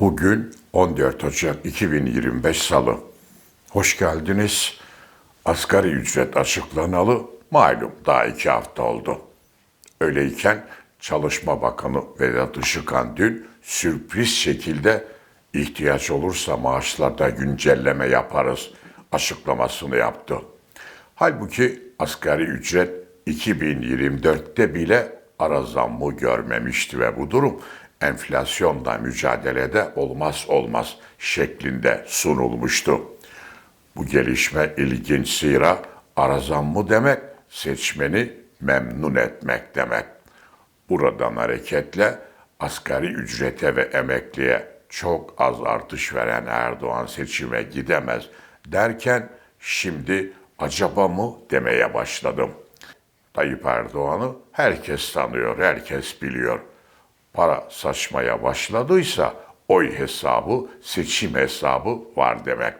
Bugün 14 Ocak 2025 Salı. Hoş geldiniz. Asgari ücret açıklanalı malum daha iki hafta oldu. Öyleyken Çalışma Bakanı Vedat Işıkhan dün sürpriz şekilde ihtiyaç olursa maaşlarda güncelleme yaparız açıklamasını yaptı. Halbuki asgari ücret 2024'te bile ara zammı görmemişti ve bu durum enflasyonla mücadelede olmaz olmaz şeklinde sunulmuştu. Bu gelişme ilginç zira ara zammı demek seçmeni memnun etmek demek. Buradan hareketle asgari ücrete ve emekliye çok az artış veren Erdoğan seçime gidemez derken şimdi acaba mı demeye başladım. Tayyip Erdoğan'ı herkes tanıyor, herkes biliyor. Para saçmaya başladıysa oy hesabı, seçim hesabı var demek.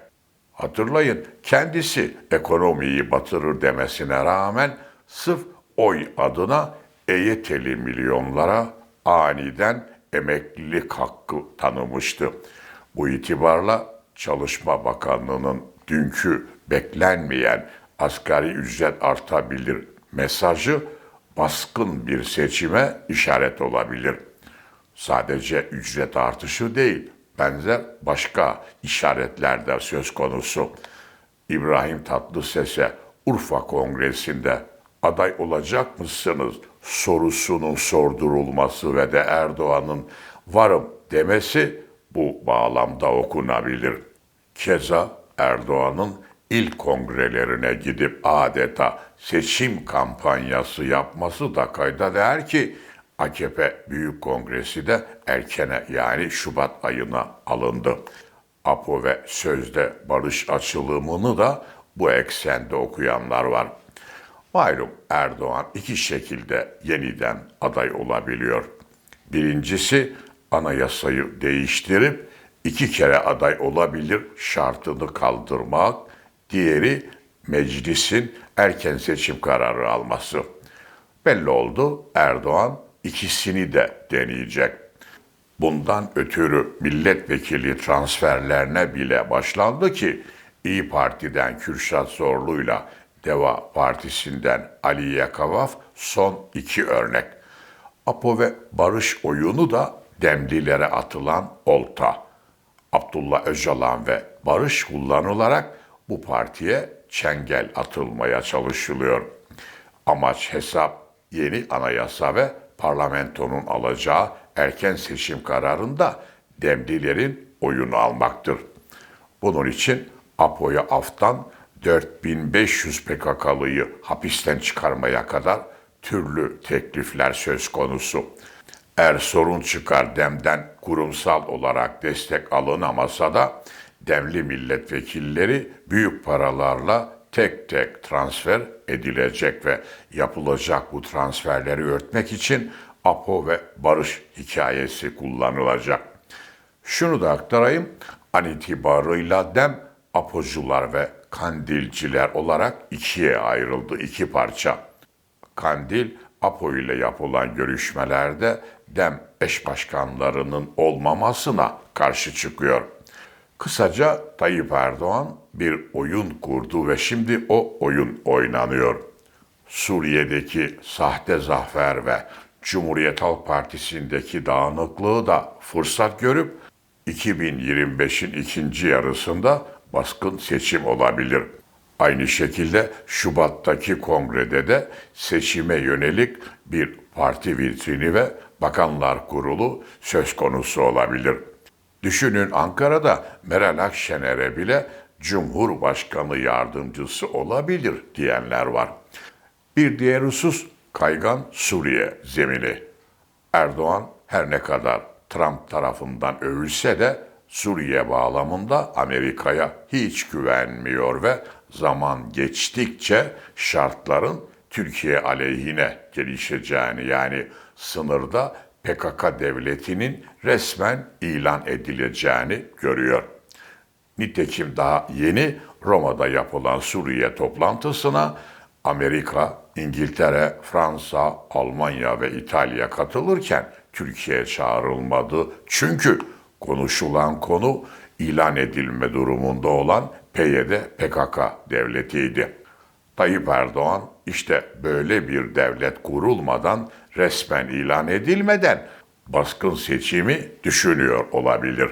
Hatırlayın kendisi ekonomiyi batırır demesine rağmen sırf oy adına EYT'li milyonlara aniden emeklilik hakkı tanımıştı. Bu itibarla Çalışma Bakanlığı'nın dünkü beklenmeyen asgari ücret artabilir mesajı baskın bir seçime işaret olabilir. Sadece ücret artışı değil, benzer başka işaretler de söz konusu. İbrahim Tatlıses'e Urfa Kongresi'nde aday olacak mısınız sorusunun sordurulması ve de Erdoğan'ın varım demesi bu bağlamda okunabilir. Keza Erdoğan'ın ilk kongrelerine gidip adeta seçim kampanyası yapması da kayda değer ki AKP Büyük Kongresi de erkene yani Şubat ayına alındı. APO ve sözde barış açılımını da bu eksende okuyanlar var. Malum Erdoğan iki şekilde yeniden aday olabiliyor. Birincisi anayasayı değiştirip iki kere aday olabilir şartını kaldırmak, diğeri meclisin erken seçim kararı alması. Belli oldu Erdoğan ikisini de deneyecek. Bundan ötürü milletvekili transferlerine bile başlandı ki İyi Parti'den Kürşat Zorlu'yla Deva Partisi'nden Ali Yakavaf son iki örnek. Apo ve Barış oyunu da Demlilere atılan olta. Abdullah Öcalan ve Barış kullanılarak bu partiye çengel atılmaya çalışılıyor. Amaç hesap yeni anayasa ve parlamentonun alacağı erken seçim kararında Demlilerin oyunu almaktır. Bunun için APO'ya aftan 4500 PKK'lıyı hapisten çıkarmaya kadar türlü teklifler söz konusu. Eğer sorun çıkar demden kurumsal olarak destek alınamasa da demli milletvekilleri büyük paralarla tek tek transfer edilecek ve yapılacak bu transferleri örtmek için APO ve barış hikayesi kullanılacak. Şunu da aktarayım, an itibarıyla dem apocular ve kandilciler olarak ikiye ayrıldı, iki parça. Kandil, APO ile yapılan görüşmelerde dem eş başkanlarının olmamasına karşı çıkıyor. Kısaca Tayyip Erdoğan bir oyun kurdu ve şimdi o oyun oynanıyor. Suriye'deki sahte zafer ve Cumhuriyet Halk Partisi'ndeki dağınıklığı da fırsat görüp 2025'in ikinci yarısında baskın seçim olabilir. Aynı şekilde Şubat'taki kongrede de seçime yönelik bir parti vitrini ve bakanlar kurulu söz konusu olabilir. Düşünün Ankara'da Meral Akşener'e bile Cumhurbaşkanı yardımcısı olabilir diyenler var. Bir diğer husus kaygan Suriye zemini. Erdoğan her ne kadar Trump tarafından övülse de Suriye bağlamında Amerika'ya hiç güvenmiyor ve zaman geçtikçe şartların Türkiye aleyhine gelişeceğini yani sınırda PKK devletinin resmen ilan edileceğini görüyor. Nitekim daha yeni Roma'da yapılan Suriye toplantısına Amerika, İngiltere, Fransa, Almanya ve İtalya katılırken Türkiye çağrılmadı. Çünkü konuşulan konu ilan edilme durumunda olan PYD PKK devletiydi. Tayyip Erdoğan işte böyle bir devlet kurulmadan resmen ilan edilmeden baskın seçimi düşünüyor olabilir.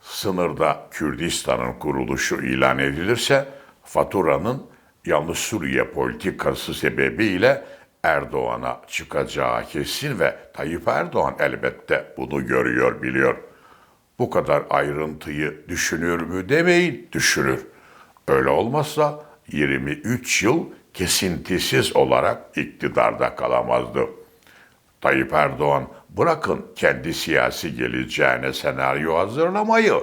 Sınırda Kürdistan'ın kuruluşu ilan edilirse faturanın yalnız Suriye politikası sebebiyle Erdoğan'a çıkacağı kesin ve Tayyip Erdoğan elbette bunu görüyor, biliyor. Bu kadar ayrıntıyı düşünür mü demeyin, düşünür. Öyle olmazsa 23 yıl kesintisiz olarak iktidarda kalamazdı. Tayyip Erdoğan bırakın kendi siyasi geleceğine senaryo hazırlamayı,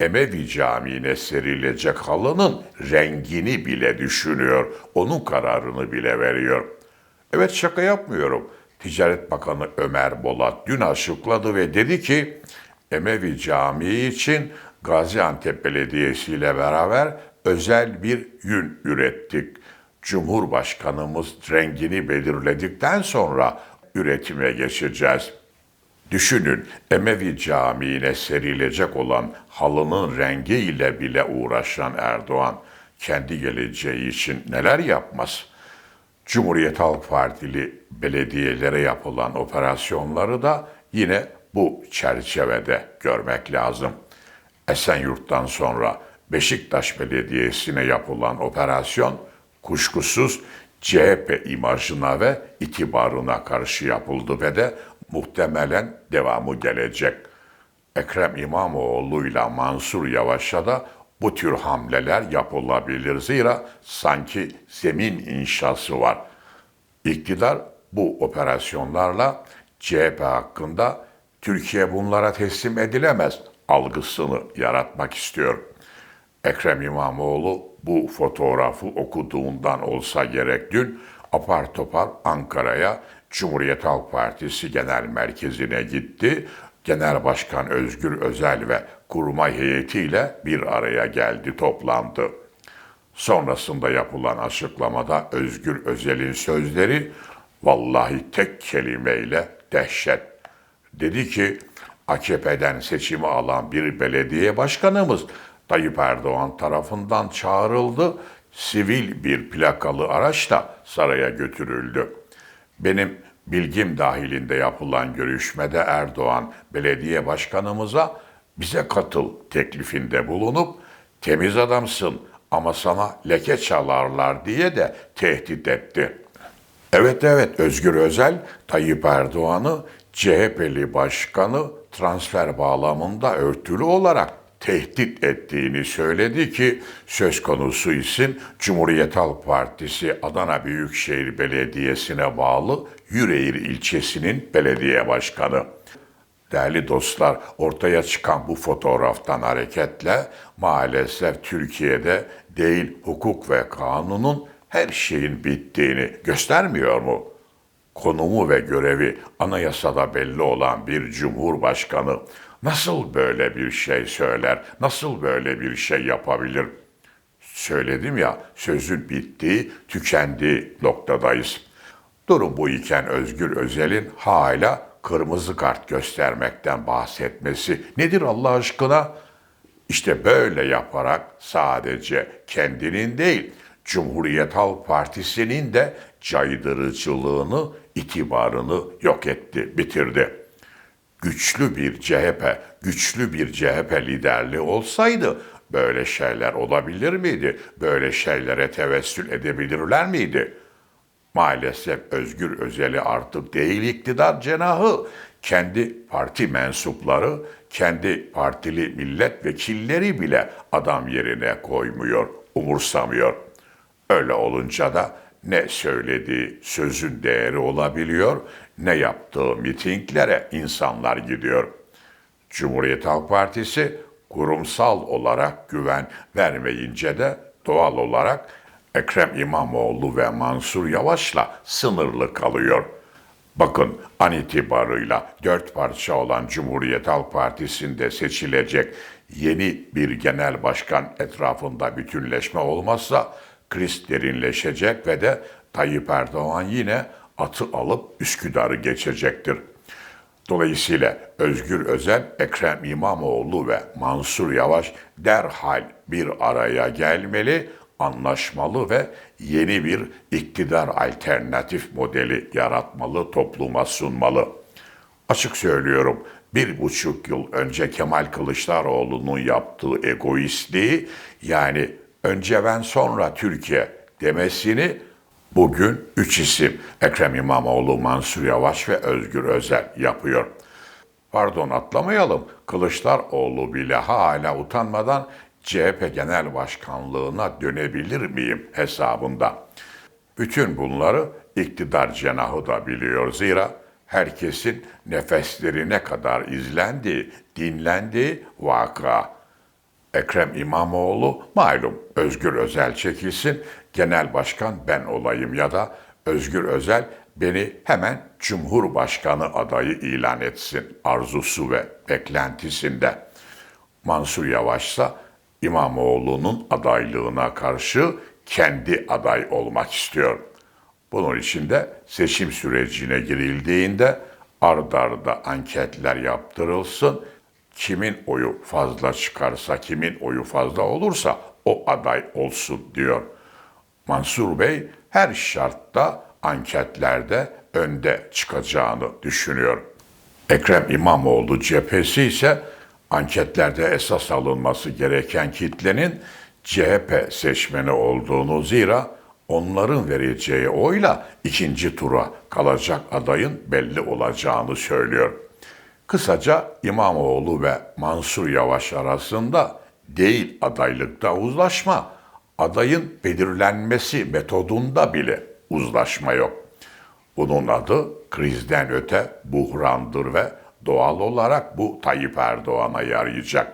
Emevi Camii'ne serilecek halının rengini bile düşünüyor, onun kararını bile veriyor. Evet şaka yapmıyorum. Ticaret Bakanı Ömer Bolat dün açıkladı ve dedi ki Emevi Camii için Gaziantep Belediyesi ile beraber özel bir yün ürettik. Cumhurbaşkanımız rengini belirledikten sonra üretime geçeceğiz. Düşünün Emevi Camii'ne serilecek olan halının rengiyle bile uğraşan Erdoğan kendi geleceği için neler yapmaz? Cumhuriyet Halk Partili belediyelere yapılan operasyonları da yine bu çerçevede görmek lazım. Esenyurt'tan sonra Beşiktaş Belediyesi'ne yapılan operasyon kuşkusuz CHP imajına ve itibarına karşı yapıldı ve de muhtemelen devamı gelecek. Ekrem İmamoğlu ile Mansur Yavaş'a da bu tür hamleler yapılabilir. Zira sanki zemin inşası var. İktidar bu operasyonlarla CHP hakkında Türkiye bunlara teslim edilemez algısını yaratmak istiyor. Ekrem İmamoğlu bu fotoğrafı okuduğundan olsa gerek dün apar topar Ankara'ya Cumhuriyet Halk Partisi Genel Merkezi'ne gitti. Genel Başkan Özgür Özel ve kurmay heyetiyle bir araya geldi, toplandı. Sonrasında yapılan açıklamada Özgür Özel'in sözleri vallahi tek kelimeyle dehşet. Dedi ki AKP'den seçimi alan bir belediye başkanımız Tayyip Erdoğan tarafından çağrıldı. Sivil bir plakalı araçla saraya götürüldü. Benim bilgim dahilinde yapılan görüşmede Erdoğan belediye başkanımıza bize katıl teklifinde bulunup temiz adamsın ama sana leke çalarlar diye de tehdit etti. Evet evet Özgür Özel Tayyip Erdoğan'ı CHP'li başkanı transfer bağlamında örtülü olarak tehdit ettiğini söyledi ki söz konusu isim Cumhuriyet Halk Partisi Adana Büyükşehir Belediyesi'ne bağlı Yüreğir ilçesinin belediye başkanı. Değerli dostlar, ortaya çıkan bu fotoğraftan hareketle maalesef Türkiye'de değil hukuk ve kanunun her şeyin bittiğini göstermiyor mu? Konumu ve görevi anayasada belli olan bir cumhurbaşkanı nasıl böyle bir şey söyler, nasıl böyle bir şey yapabilir? Söyledim ya, sözün bittiği, tükendiği noktadayız. Durum bu iken Özgür Özel'in hala kırmızı kart göstermekten bahsetmesi nedir Allah aşkına? İşte böyle yaparak sadece kendinin değil, Cumhuriyet Halk Partisi'nin de caydırıcılığını, itibarını yok etti, bitirdi. Güçlü bir CHP, güçlü bir CHP liderliği olsaydı böyle şeyler olabilir miydi? Böyle şeylere tevessül edebilirler miydi?'' Maalesef Özgür Özel'i artık değil iktidar cenahı, kendi parti mensupları, kendi partili milletvekilleri bile adam yerine koymuyor, umursamıyor. Öyle olunca da ne söylediği sözün değeri olabiliyor, ne yaptığı mitinglere insanlar gidiyor. Cumhuriyet Halk Partisi kurumsal olarak güven vermeyince de doğal olarak Ekrem İmamoğlu ve Mansur Yavaş'la sınırlı kalıyor. Bakın an itibarıyla dört parça olan Cumhuriyet Halk Partisi'nde seçilecek yeni bir genel başkan etrafında bütünleşme olmazsa kriz derinleşecek ve de Tayyip Erdoğan yine atı alıp Üsküdar'ı geçecektir. Dolayısıyla Özgür Özel, Ekrem İmamoğlu ve Mansur Yavaş derhal bir araya gelmeli, anlaşmalı ve yeni bir iktidar alternatif modeli yaratmalı, topluma sunmalı. Açık söylüyorum, bir buçuk yıl önce Kemal Kılıçdaroğlu'nun yaptığı egoistliği, yani önce ben sonra Türkiye demesini bugün üç isim Ekrem İmamoğlu, Mansur Yavaş ve Özgür Özel yapıyor. Pardon atlamayalım. Kılıçdaroğlu bile hala utanmadan CHP Genel Başkanlığına dönebilir miyim hesabında. Bütün bunları iktidar cenahı da biliyor zira herkesin nefeslerine kadar izlendiği, dinlendiği vaka. Ekrem İmamoğlu malum Özgür Özel çekilsin, genel başkan ben olayım ya da Özgür Özel beni hemen Cumhurbaşkanı adayı ilan etsin arzusu ve beklentisinde. Mansur Yavaşsa İmamoğlu'nun adaylığına karşı kendi aday olmak istiyor. Bunun için de seçim sürecine girildiğinde ard arda anketler yaptırılsın. Kimin oyu fazla çıkarsa, kimin oyu fazla olursa o aday olsun diyor. Mansur Bey her şartta anketlerde önde çıkacağını düşünüyor. Ekrem İmamoğlu cephesi ise anketlerde esas alınması gereken kitlenin CHP seçmeni olduğunu zira onların vereceği oyla ikinci tura kalacak adayın belli olacağını söylüyor. Kısaca İmamoğlu ve Mansur Yavaş arasında değil adaylıkta uzlaşma, adayın belirlenmesi metodunda bile uzlaşma yok. Bunun adı krizden öte buhrandır ve doğal olarak bu Tayyip Erdoğan'a yarayacak.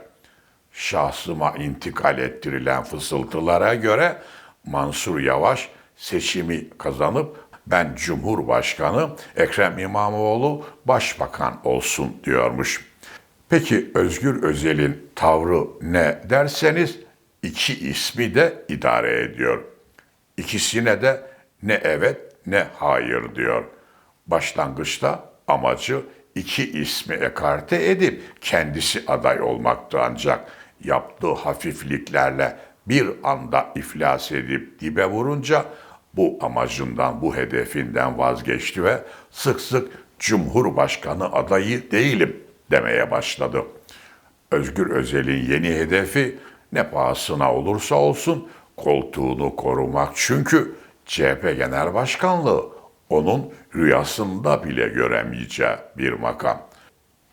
Şahsıma intikal ettirilen fısıltılara göre Mansur Yavaş seçimi kazanıp ben Cumhurbaşkanı, Ekrem İmamoğlu başbakan olsun diyormuş. Peki Özgür Özel'in tavrı ne derseniz iki ismi de idare ediyor. İkisine de ne evet ne hayır diyor. Başlangıçta amacı iki ismi ekarte edip kendisi aday olmaktı ancak yaptığı hafifliklerle bir anda iflas edip dibe vurunca bu amacından, bu hedefinden vazgeçti ve sık sık Cumhurbaşkanı adayı değilim demeye başladı. Özgür Özel'in yeni hedefi ne pahasına olursa olsun koltuğunu korumak çünkü CHP Genel Başkanlığı onun rüyasında bile göremeyeceği bir makam.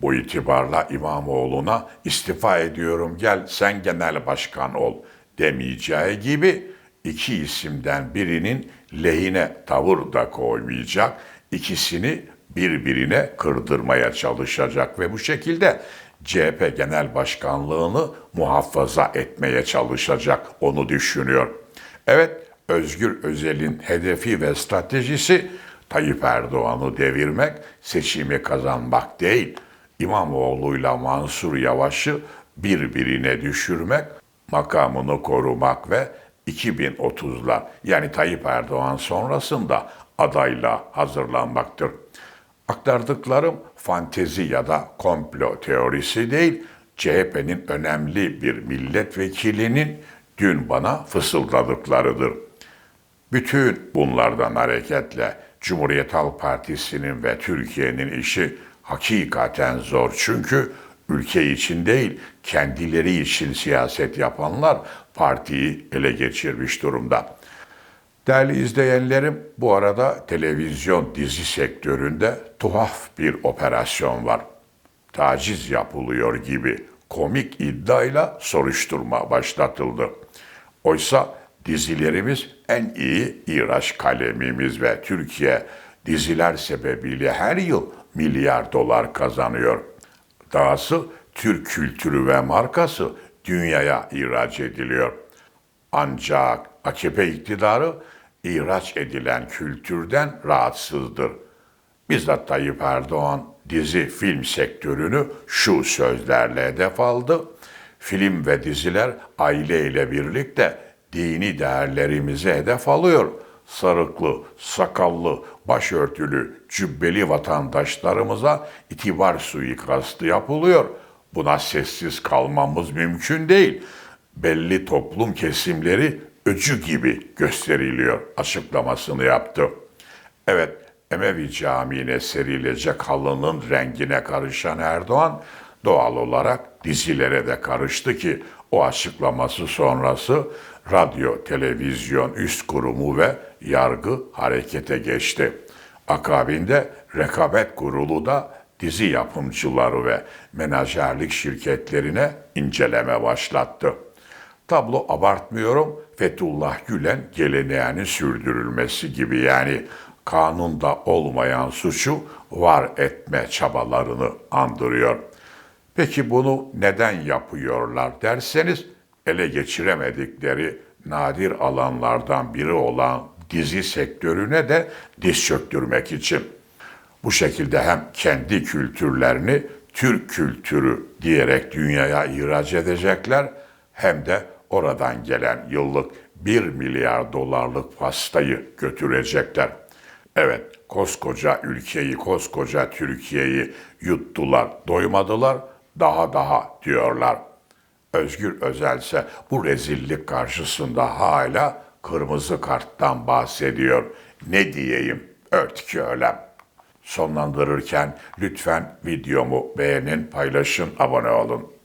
Bu itibarla İmamoğlu'na istifa ediyorum gel sen genel başkan ol demeyeceği gibi iki isimden birinin lehine tavır da koymayacak, ikisini birbirine kırdırmaya çalışacak ve bu şekilde CHP Genel Başkanlığını muhafaza etmeye çalışacak onu düşünüyor. Evet, Özgür Özel'in hedefi ve stratejisi Tayyip Erdoğan'ı devirmek, seçimi kazanmak değil, İmamoğlu'yla Mansur Yavaş'ı birbirine düşürmek, makamını korumak ve 2030'la yani Tayyip Erdoğan sonrasında adayla hazırlanmaktır. Aktardıklarım fantezi ya da komplo teorisi değil, CHP'nin önemli bir milletvekilinin dün bana fısıldadıklarıdır. Bütün bunlardan hareketle Cumhuriyet Halk Partisi'nin ve Türkiye'nin işi hakikaten zor. Çünkü ülke için değil, kendileri için siyaset yapanlar partiyi ele geçirmiş durumda. Değerli izleyenlerim, bu arada televizyon dizi sektöründe tuhaf bir operasyon var. Taciz yapılıyor gibi komik iddiayla soruşturma başlatıldı. Oysa dizilerimiz en iyi ihraç kalemimiz ve Türkiye diziler sebebiyle her yıl milyar dolar kazanıyor. Dahası Türk kültürü ve markası dünyaya ihraç ediliyor. Ancak AKP iktidarı ihraç edilen kültürden rahatsızdır. Bizzat Tayyip Erdoğan dizi film sektörünü şu sözlerle hedef aldı. Film ve diziler aileyle birlikte dini değerlerimizi hedef alıyor. Sarıklı, sakallı, başörtülü, cübbeli vatandaşlarımıza itibar suikastı yapılıyor. Buna sessiz kalmamız mümkün değil. Belli toplum kesimleri öcü gibi gösteriliyor açıklamasını yaptı. Evet, Emevi Camii'ne serilecek halının rengine karışan Erdoğan doğal olarak dizilere de karıştı ki o açıklaması sonrası radyo, televizyon üst kurumu ve yargı harekete geçti. Akabinde rekabet kurulu da dizi yapımcıları ve menajerlik şirketlerine inceleme başlattı. Tablo abartmıyorum. Fethullah Gülen geleneğinin sürdürülmesi gibi yani kanunda olmayan suçu var etme çabalarını andırıyor. Peki bunu neden yapıyorlar derseniz ele geçiremedikleri nadir alanlardan biri olan dizi sektörüne de diz çöktürmek için. Bu şekilde hem kendi kültürlerini Türk kültürü diyerek dünyaya ihraç edecekler hem de oradan gelen yıllık 1 milyar dolarlık pastayı götürecekler. Evet, koskoca ülkeyi, koskoca Türkiye'yi yuttular, doymadılar, daha daha diyorlar. Özgür Özelse bu rezillik karşısında hala kırmızı karttan bahsediyor. Ne diyeyim, örtük öyle. Sonlandırırken lütfen videomu beğenin, paylaşın, abone olun.